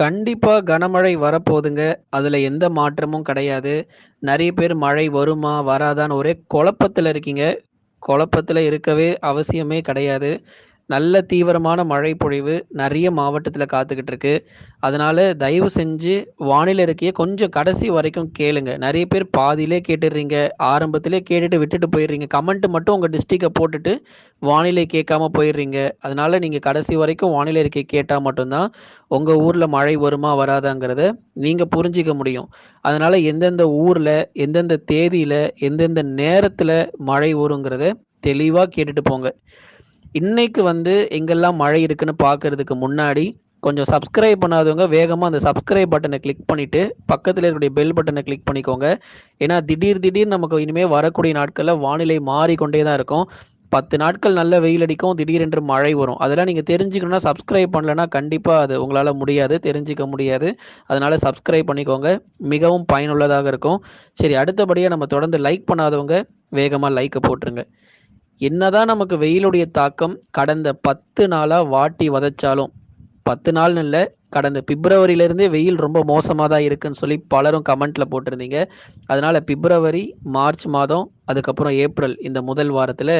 கண்டிப்பா கனமழை வரப்போகுதுங்க அதுல எந்த மாற்றமும் கிடையாது. நெறைய பேர் மழை வருமா? வராதான்னு ஒரே குழப்பத்துல இருக்கீங்க. குழப்பத்துல இருக்கவே அவசியமே கிடையாது. நல்ல தீவிரமான மழை பொழிவு நிறைய மாவட்டத்தில் காத்துக்கிட்டு இருக்கு. அதனால தயவு செஞ்சு வானிலை அறிக்கைய கொஞ்சம் கடைசி வரைக்கும் கேளுங்க. நிறைய பேர் பாதியிலே கேட்டுடுறீங்க ஆரம்பத்திலே கேட்டுட்டு விட்டுட்டு போயிடுறீங்க கமெண்ட் மட்டும் உங்கள் டிஸ்ட்ரிக்டை போட்டுட்டு வானிலை கேட்காம போயிடுறீங்க அதனால நீங்கள் கடைசி வரைக்கும் வானிலை அறிக்கை கேட்டால் மட்டும்தான் உங்கள் ஊரில் மழை வருமா? வராதாங்கிறத நீங்கள் புரிஞ்சுக்க முடியும். அதனால எந்தெந்த ஊரில் எந்தெந்த தேதியில் எந்தெந்த நேரத்தில் மழை வருங்கிறத தெளிவாக கேட்டுட்டு போங்க. இன்னைக்கு வந்து எங்கெல்லாம் மழை இருக்குன்னு பார்க்கறதுக்கு முன்னாடி, கொஞ்சம் சப்ஸ்கிரைப் பண்ணாதவங்க வேகமாக அந்த சப்ஸ்கிரைப் பட்டனை கிளிக் பண்ணிட்டு, பக்கத்தில் இருக்கக்கூடிய பெல் பட்டனை கிளிக் பண்ணிக்கோங்க. ஏன்னா திடீர் திடீர்னு நமக்கு இனிமேல் வரக்கூடிய நாட்களில் வானிலை மாறிக்கொண்டே தான் இருக்கும். 10 நாட்கள் நல்ல வெயில் அடிக்கும். திடீரென்று மழை வரும். அதெல்லாம் நீங்கள் தெரிஞ்சுக்கணும்னா சப்ஸ்கிரைப் பண்ணலன்னா கண்டிப்பாக அது உங்களால் முடியாது. தெரிஞ்சுக்க முடியாது. அதனால் சப்ஸ்கிரைப் பண்ணிக்கோங்க. மிகவும் பயனுள்ளதாக இருக்கும். சரி அடுத்தபடியாக நம்ம தொடர்ந்து லைக் பண்ணாதவங்க வேகமாக லைக்கை போட்டுருங்க. என்னதான் நமக்கு வெயிலுடைய தாக்கம் கடந்த பத்து நாளாக வாட்டி வதச்சாலும் 10 நாள்னு இல்லை கடந்த பிப்ரவரியிலேருந்தே வெயில் ரொம்ப மோசமாக தான் இருக்குன்னு சொல்லி பலரும் கமெண்ட்ல போட்டிருந்தீங்க. அதனால பிப்ரவரி, மார்ச் மாதம், அதுக்கப்புறம் ஏப்ரல் இந்த முதல் வாரத்தில்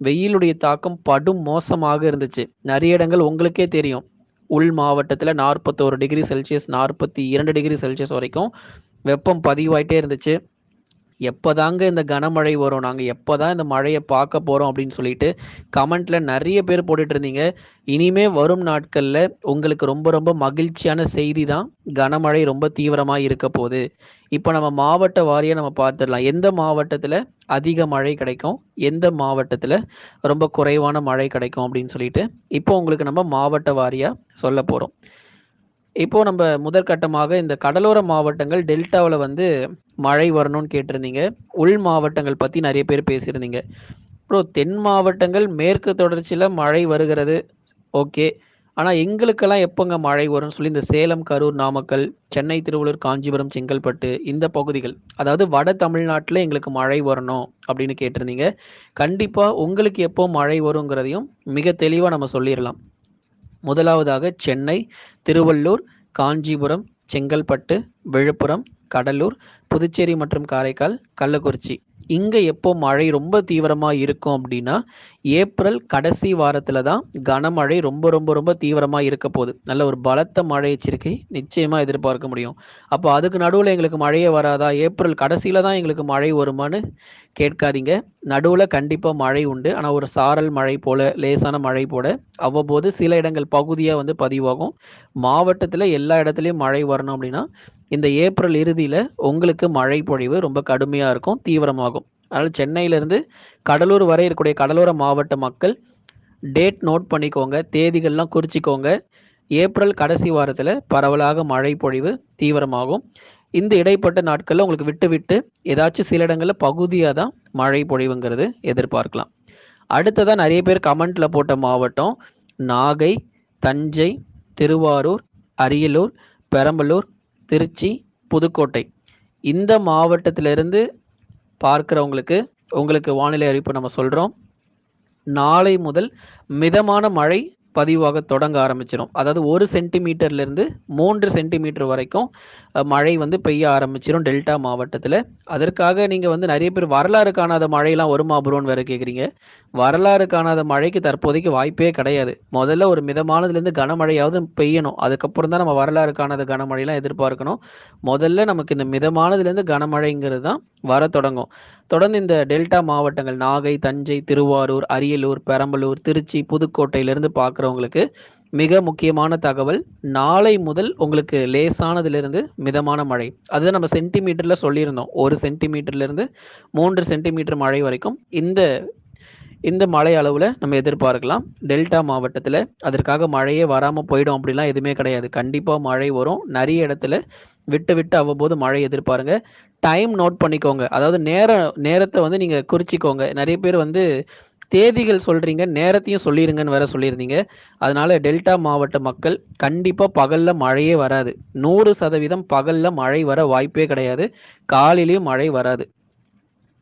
வெயிலுடைய தாக்கம் படும் மோசமாக இருந்துச்சு. நிறைய இடங்கள் உங்களுக்கே தெரியும். உள் மாவட்டத்தில் நாற்பத்தோரு டிகிரி செல்சியஸ், 42 டிகிரி செல்சியஸ் வரைக்கும் வெப்பம் பதிவாயிட்டே இருந்துச்சு. எப்போதாங்க இந்த கனமழை வரும்? நாங்கள் எப்போ தான் இந்த மழையை பார்க்க போகிறோம் அப்படின்னு சொல்லிட்டு கமெண்ட்டில் நிறைய பேர் போட்டுட்டு இருந்தீங்க. இனிமே வரும் நாட்களில் உங்களுக்கு ரொம்ப ரொம்ப மகிழ்ச்சியான செய்தி தான். கனமழை ரொம்ப தீவிரமாக இருக்க போகுது இப்போ நம்ம மாவட்ட வாரியாக நம்ம பார்த்துடலாம். எந்த மாவட்டத்தில் அதிக மழை கிடைக்கும்? எந்த மாவட்டத்தில் ரொம்ப குறைவான மழை கிடைக்கும்? அப்படின்னு சொல்லிட்டு, இப்போ உங்களுக்கு நம்ம மாவட்ட வாரியாக சொல்லப் போகிறோம் இப்போ நம்ம முதற்கட்டமாக இந்த கடலோர மாவட்டங்கள், டெல்டாவில் வந்து மழை வரணும்னு கேட்டிருந்தீங்க. உள் மாவட்டங்கள் பற்றி நிறைய பேர் பேசியிருந்தீங்க. அப்புறம் தென் மாவட்டங்கள் மேற்கு தொடர்ச்சியில் மழை வருகிறது. ஓகே. ஆனால் எங்களுக்கெல்லாம் எப்போங்க மழை வரும்னு சொல்லி இந்த சேலம், கரூர், நாமக்கல், சென்னை, திருவள்ளூர், காஞ்சிபுரம், செங்கல்பட்டு இந்த பகுதிகள். அதாவது வட தமிழ்நாட்டில் எங்களுக்கு மழை வரணும் அப்படின்னு கேட்டிருந்தீங்க. கண்டிப்பாக உங்களுக்கு எப்போ மழை வருங்கிறதையும் மிக தெளிவாக நம்ம சொல்லிடலாம் முதலாவதாக சென்னை, திருவள்ளூர், காஞ்சிபுரம், செங்கல்பட்டு, விழுப்புரம், கடலூர், புதுச்சேரி மற்றும் காரைக்கால், கள்ளக்குறிச்சி. இங்கே எப்போ மழை ரொம்ப தீவிரமாக இருக்கும் அப்படின்னா, ஏப்ரல் கடைசி வாரத்தில் தான் கனமழை ரொம்ப ரொம்ப ரொம்ப தீவிரமாக இருக்க போகுது நல்ல ஒரு பலத்த மழை எச்சரிக்கை நிச்சயமாக எதிர்பார்க்க முடியும். அப்போ அதுக்கு நடுவில் எங்களுக்கு மழையே வராதா? ஏப்ரல் கடைசியில் தான் எங்களுக்கு மழை வருமான்னு கேட்காதீங்க. நடுவில் கண்டிப்பாக மழை உண்டு. ஆனால் ஒரு சாரல் மழை போல, லேசான மழை போல அவ்வப்போது சில இடங்கள் பகுதியாக வந்து பதிவாகும். மாவட்டத்தில் எல்லா இடத்துலையும் மழை வரணும் அப்படின்னா, இந்த ஏப்ரல் இறுதியில் உங்களுக்கு மழை பொழிவு ரொம்ப கடுமையாக இருக்கும். தீவிரமாகும். அதனால் சென்னையிலேருந்து கடலூர் வரை இருக்கக்கூடிய கடலோர மாவட்ட மக்கள் டேட் நோட் பண்ணிக்கோங்க. தேதிகள்லாம் குறிச்சிக்கோங்க ஏப்ரல் கடைசி வாரத்தில் பரவலாக மழை பொழிவு தீவிரமாகும். இந்த இடைப்பட்ட நாட்களில் உங்களுக்கு விட்டு விட்டு ஏதாச்சும் சில இடங்களில் பகுதியாக தான் மழை பொழிவுங்கிறது எதிர்பார்க்கலாம். அடுத்ததான் நிறைய பேர் கமெண்ட்ல போட்ட மாவட்டம் நாகை, தஞ்சை, திருவாரூர், அரியலூர், பெரம்பலூர், திருச்சி, புதுக்கோட்டை. இந்த மாவட்டத்திலிருந்து பார்க்குறவங்களுக்கு உங்களுக்கு வானிலை அறிவிப்பு நம்ம சொல்கிறோம் நாளை முதல் மிதமான மழை பதிவாக தொடங்க ஆரம்பிச்சிடும் அதாவது ஒரு சென்டிமீட்டர்லேருந்து மூன்று சென்டிமீட்டர் வரைக்கும் மழை வந்து பெய்ய ஆரம்பிச்சிடும் டெல்டா மாவட்டத்தில் அதற்காக நீங்கள் வந்து நிறைய பேர் வரலாறு காணாத மழைலாம் வருமா ப்ரோன்னு வேறு கேட்குறீங்க. வரலாறு காணாத மழைக்கு தற்போதைக்கு வாய்ப்பே கிடையாது. முதல்ல ஒரு மிதமானதுலேருந்து கனமழையாவது பெய்யணும். அதுக்கப்புறம் தான் நம்ம வரலாறு காணாத கனமழைலாம் எதிர்பார்க்கணும். முதல்ல நமக்கு இந்த மிதமானதுலேருந்து கனமழைங்கிறது தான் வர தொடங்கும். தொடர்ந்து இந்த டெல்டா மாவட்டங்கள் நாகை, தஞ்சை, திருவாரூர், அரியலூர், பெரம்பலூர், திருச்சி, புதுக்கோட்டையிலிருந்து பார்க்குறவங்களுக்கு மிக முக்கியமான தகவல். நாளை முதல் உங்களுக்கு லேசானதுலேருந்து மிதமான மழை. அதுதான் நம்ம சென்டிமீட்டரில் சொல்லியிருந்தோம். ஒரு சென்டிமீட்டர்லேருந்து மூன்று சென்டிமீட்டர் மழை வரைக்கும் இந்த இந்த மழை அளவில் நம்ம எதிர்பார்க்கலாம். டெல்டா மாவட்டத்தில் அதற்காக மழையே வராமல் போயிடும் அப்படிலாம் எதுவுமே கிடையாது. கண்டிப்பாக மழை வரும். நிறைய இடத்துல விட்டு விட்டு அவ்வப்போது மழை எதிர்பாருங்க. டைம் நோட் பண்ணிக்கோங்க. அதாவது நேர நேரத்தை வந்து நீங்கள் குறிச்சிக்கோங்க நிறைய பேர் வந்து தேதிகள் சொல்கிறீங்க நேரத்தையும் சொல்லிருங்கன்னு வேற சொல்லியிருந்தீங்க. அதனால டெல்டா மாவட்ட மக்கள் கண்டிப்பாக பகலில் மழையே வராது. நூறு சதவீதம் பகலில் மழை வர வாய்ப்பே கிடையாது. காலையிலையும் மழை வராது.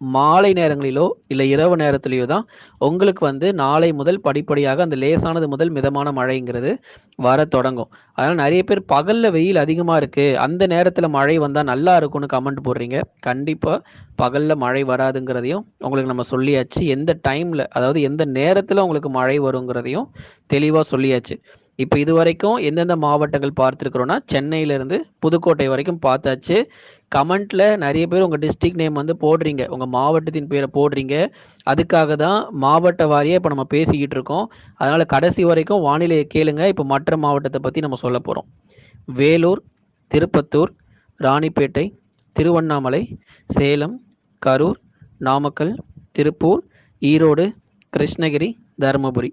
மாலை நேரங்களிலோ, இல்லை இரவு நேரத்திலயோ தான் உங்களுக்கு வந்து நாளை முதல் படிப்படியாக அந்த லேசானது முதல் மிதமான மழைங்கிறது வர தொடங்கும். அதனால் நிறைய பேர் பகலில் வெயில் அதிகமாக இருக்குது அந்த நேரத்தில் மழை வந்தால் நல்லா இருக்கும்னு கமெண்ட் போடுறீங்க. கண்டிப்பாக பகலில் மழை வராதுங்கிறதையும் உங்களுக்கு நம்ம சொல்லியாச்சு. எந்த டைமில் அதாவது எந்த நேரத்தில் உங்களுக்கு மழை வருங்கிறதையும் தெளிவாக சொல்லியாச்சு. இப்ப இதுவரைக்கும் எந்தெந்த மாவட்டங்கள் பார்த்துருக்குறோன்னா சென்னையிலேருந்து புதுக்கோட்டை வரைக்கும் பார்த்தாச்சு. கமெண்ட்ல நிறைய பேர் உங்கள் டிஸ்ட்ரிக்ட் நேம் வந்து போடுறீங்க. உங்கள் மாவட்டத்தின் பேரை போடுறீங்க. அதுக்காக தான் மாவட்ட வாரியாக இப்போ நம்ம பேசிக்கிட்டு இருக்கோம். அதனால் கடைசி வரைக்கும் வானிலையை கேளுங்க. இப்போ மற்ற மாவட்டத்தை பற்றி நம்ம சொல்ல போகிறோம் வேலூர், திருப்பத்தூர், ராணிப்பேட்டை, திருவண்ணாமலை, சேலம், கரூர், நாமக்கல், திருப்பூர், ஈரோடு, கிருஷ்ணகிரி, தருமபுரி.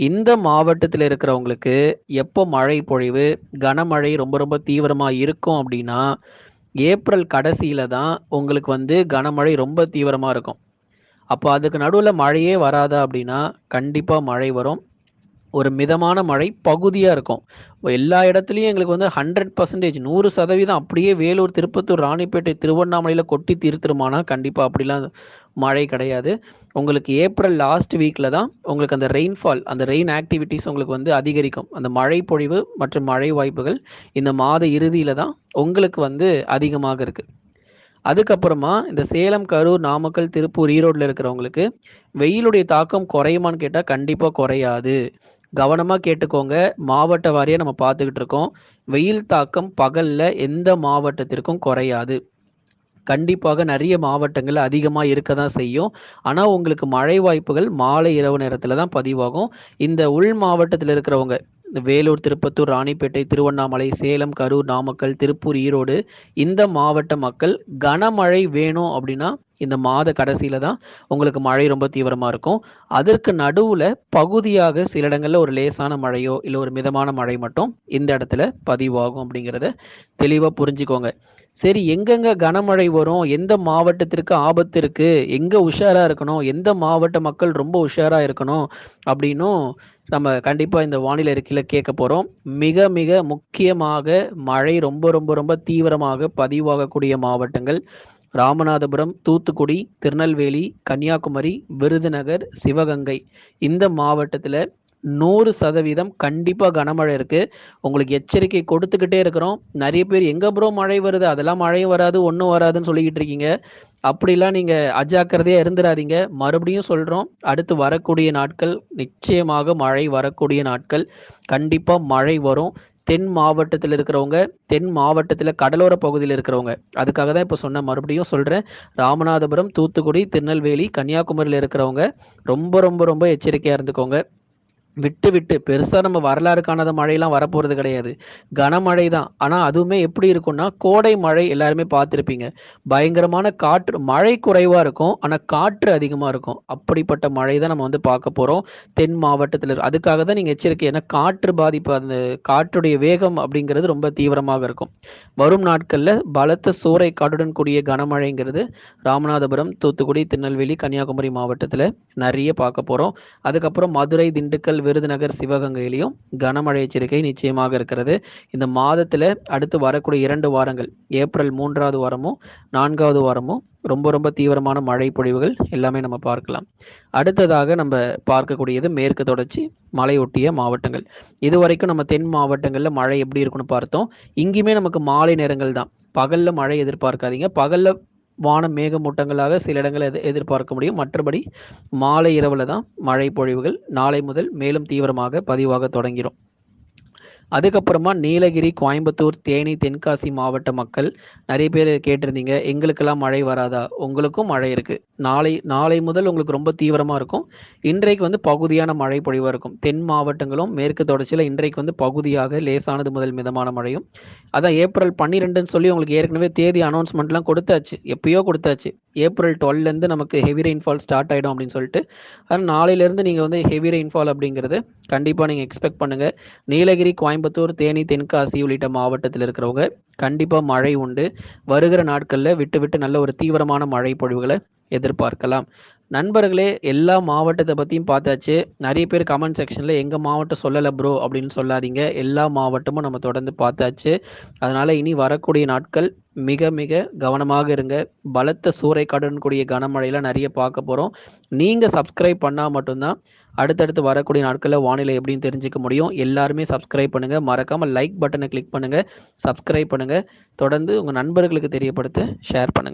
இந்த மாவட்டத்தில் இருக்கிறவங்களுக்கு எப்போ மழை பொழிவு, கனமழை ரொம்ப ரொம்ப தீவிரமாக இருக்கும் அப்படின்னா ஏப்ரல் கடைசியில் தான் உங்களுக்கு வந்து கனமழை ரொம்ப தீவிரமாக இருக்கும். அப்போ அதுக்கு நடுவில் மழையே வராதா அப்படின்னா கண்டிப்பாக மழை வரும். ஒரு மிதமான மழை பகுதியாக இருக்கும். எல்லா இடத்துலையும் எங்களுக்கு வந்து 100% 100% அப்படியே வேலூர், திருப்பத்தூர், ராணிப்பேட்டை, திருவண்ணாமலையில் கொட்டி தீர்த்துருமானா, கண்டிப்பாக அப்படிலாம் மழை கிடையாது. உங்களுக்கு ஏப்ரல் லாஸ்ட் வீக்கில் தான் உங்களுக்கு அந்த ரெயின்ஃபால் அந்த ரெயின் ஆக்டிவிட்டீஸ் உங்களுக்கு வந்து அதிகரிக்கும். அந்த மழை பொழிவு மற்றும் மழை வாய்ப்புகள் இந்த மாத இறுதியில் தான் உங்களுக்கு வந்து அதிகமாக இருக்குது அதுக்கப்புறமா இந்த சேலம், கரூர், நாமக்கல், திருப்பூர், ஈரோட்டில் இருக்கிறவங்களுக்கு வெயிலுடைய தாக்கம் குறையுமான்னு கேட்டால் கண்டிப்பாக குறையாது. கவனமாக கேட்டுக்கோங்க. மாவட்ட வாரியாக நம்ம பார்த்துக்கிட்டு இருக்கோம். வெயில் தாக்கம் பகலில் எந்த மாவட்டத்திற்கும் குறையாது. கண்டிப்பாக நிறைய மாவட்டங்கள் அதிகமாக இருக்க தான் செய்யும். ஆனால் உங்களுக்கு மழை வாய்ப்புகள் மாலை, இரவு நேரத்தில் தான் பதிவாகும். இந்த உள் மாவட்டத்தில் இருக்கிறவங்க, வேலூர், திருப்பத்தூர், ராணிப்பேட்டை, திருவண்ணாமலை, சேலம், கரூர், நாமக்கல், திருப்பூர், ஈரோடு இந்த மாவட்ட மக்கள் கனமழை வேணும் அப்படின்னா இந்த மாத கடைசியில தான் உங்களுக்கு மழை ரொம்ப தீவிரமா இருக்கும். அதற்கு நடுவுல பகுதியாக சில இடங்கள்ல ஒரு லேசான மழையோ, இல்லை ஒரு மிதமான மழை மட்டும் இந்த இடத்துல பதிவாகும் அப்படிங்கிறத தெளிவாக புரிஞ்சுக்கோங்க. சரி எங்கெங்க கனமழை வரும்? எந்த மாவட்டத்திற்கு ஆபத்து இருக்கு? எங்க உஷாரா இருக்கணும்? எந்த மாவட்ட மக்கள் ரொம்ப உஷாரா இருக்கணும்? அப்படின்னும் நம்ம கண்டிப்பா இந்த வானிலை இருக்கையில கேட்க போறோம். மிக மிக முக்கியமாக மழை ரொம்ப ரொம்ப ரொம்ப தீவிரமாக பதிவாகக்கூடிய மாவட்டங்கள் ராமநாதபுரம், தூத்துக்குடி, திருநெல்வேலி, கன்னியாகுமரி, விருதுநகர், சிவகங்கை. இந்த மாவட்டத்தில் நூறு சதவீதம் கண்டிப்பாக கனமழை இருக்குது உங்களுக்கு எச்சரிக்கை கொடுத்துக்கிட்டே இருக்கிறோம். நிறைய பேர் எங்கே ப்ரோ மழை வருது? அதெல்லாம் மழை வராது, ஒன்றும் வராதுன்னு சொல்லிக்கிட்டு இருக்கீங்க. அப்படிலாம் நீங்கள் அஜாக்கிரதையாக இருந்துடாதீங்க மறுபடியும் சொல்கிறோம் அடுத்து வரக்கூடிய நாட்கள் நிச்சயமாக மழை வரக்கூடிய நாட்கள். கண்டிப்பாக மழை வரும். தென் மாவட்டத்தில் இருக்கிறவங்க, தென் மாவட்டத்தில் கடலோர பகுதியில் இருக்கிறவங்க, அதுக்காக தான் இப்போ சொன்னேன். மறுபடியும் சொல்கிறேன் ராமநாதபுரம், தூத்துக்குடி, திருநெல்வேலி, கன்னியாகுமரியில் இருக்கிறவங்க ரொம்ப ரொம்ப ரொம்ப எச்சரிக்கையாக இருந்துக்கோங்க. விட்டு விட்டு பெருசாக நம்ம வரலாறு காணாத மழையெல்லாம் வரப்போகிறது கிடையாது. கனமழை தான். ஆனால் அதுவுமே எப்படி இருக்கும்னா, கோடை மழை எல்லாருமே பார்த்துருப்பீங்க பயங்கரமான காற்று மழை குறைவாக இருக்கும். ஆனால் காற்று அதிகமாக இருக்கும். அப்படிப்பட்ட மழை தான் நம்ம வந்து பார்க்க போகிறோம் தென் மாவட்டத்தில் அதுக்காக தான் நீங்கள் எச்சரிக்கை. ஏன்னா, காற்று பாதிப்பு அந்த காற்றுடைய வேகம் அப்படிங்கிறது ரொம்ப தீவிரமாக இருக்கும். வரும் நாட்களில் பலத்த சூறை காட்டுடன் கூடிய கனமழைங்கிறது ராமநாதபுரம், தூத்துக்குடி, திருநெல்வேலி, கன்னியாகுமரி மாவட்டத்தில் நிறைய பார்க்க போகிறோம் அதுக்கப்புறம் மதுரை, திண்டுக்கல், விருதுநகர், சிவகங்கையிலையும் கனமழை எச்சரிக்கை நிச்சயமாக இருக்கிறது. இந்த மாதத்தில் அடுத்து வரக்கூடிய இரண்டு வாரங்கள் ஏப்ரல் மூன்றாவது வாரமும், நான்காவது வாரமும் ரொம்ப ரொம்ப தீவிரமான மழை பொழிவுகள் எல்லாமே நம்ம பார்க்கலாம். அடுத்ததாக நம்ம பார்க்கக்கூடியது மேற்கு தொடர்ச்சி மலையொட்டிய மாவட்டங்கள். இதுவரைக்கும் நம்ம தென் மாவட்டங்களில் மழை எப்படி இருக்கும்னு பார்த்தோம். இங்கேயுமே நமக்கு மாலை நேரங்கள் தான். பகல்ல மழை எதிர்பார்க்காதீங்க. பகல்ல வானம் மேகமூட்டங்களாக சில இடங்களை எது எதிர்பார்க்க முடியும். மற்றபடி மாலை இரவில் தான் மழை பொழிவுகள் நாளை முதல் மேலும் தீவிரமாக பதிவாக தொடங்கிடும் அதுக்கப்புறமா நீலகிரி, கோயம்புத்தூர், தேனி, தென்காசி மாவட்ட மக்கள் நிறைய பேர் கேட்டிருந்தீங்க. எங்களுக்கெல்லாம் மழை வராதா? உங்களுக்கும் மழை இருக்கு. நாளை நாளை முதல் உங்களுக்கு ரொம்ப தீவிரமா இருக்கும். இன்றைக்கு வந்து பகுதியான மழை பொழிவாக இருக்கும். தென் மாவட்டங்களும் மேற்கு தொடர்ச்சியில் இன்றைக்கு வந்து பகுதியாக லேசானது முதல் மிதமான மழையும். அதான் ஏப்ரல் 12ன்னு சொல்லி உங்களுக்கு ஏற்கனவே தேதி அனௌன்ஸ்மெண்ட்லாம் கொடுத்தாச்சு. எப்பயோ கொடுத்தாச்சு. ஏப்ரல் 12லேருந்து நமக்கு ஹெவி ரெயின்ஃபால் ஸ்டார்ட் ஆகிடும் அப்படின்னு சொல்லிட்டு. ஆனால் நாளையிலேருந்து நீங்கள் வந்து ஹெவி ரெயின்ஃபால் அப்படிங்கிறது கண்டிப்பாக நீங்கள் எக்ஸ்பெக்ட் பண்ணுங்கள் நீலகிரி, கோயம்புத்தூர், தேனி, தென்காசி உள்ளிட்ட மாவட்டத்தில் இருக்கிறவங்க கண்டிப்பாக மழை உண்டு. வருகிற நாட்களில் விட்டு விட்டு நல்ல ஒரு தீவிரமான மழை பொழிவுகளை எதிர்பார்க்கலாம். நண்பர்களே எல்லா மாவட்டத்தை பற்றியும் பார்த்தாச்சு. நிறைய பேர் கமெண்ட் செக்ஷனில் எங்கள் மாவட்டம் சொல்லலை ப்ரோ அப்படின்னு சொல்லாதீங்க. எல்லா மாவட்டமும் நம்ம தொடர்ந்து பார்த்தாச்சு. அதனால் இனி வரக்கூடிய நாட்கள் மிக மிக கவனமாக இருங்க. பலத்த சூறைக்காற்றுடன் கூடிய கனமழையெல்லாம் நிறைய பார்க்க போகிறோம் நீங்கள் சப்ஸ்கிரைப் பண்ணால் மட்டும்தான் அடுத்தடுத்து வரக்கூடிய நாட்களில் வானிலை எப்படின்னு தெரிஞ்சுக்க முடியும். எல்லாருமே சப்ஸ்கிரைப் பண்ணுங்கள் மறக்காமல் லைக் பட்டனை கிளிக் பண்ணுங்கள் சப்ஸ்கிரைப் பண்ணுங்கள் தொடர்ந்து உங்கள் நண்பர்களுக்கு தெரியப்படுத்த ஷேர் பண்ணுங்கள்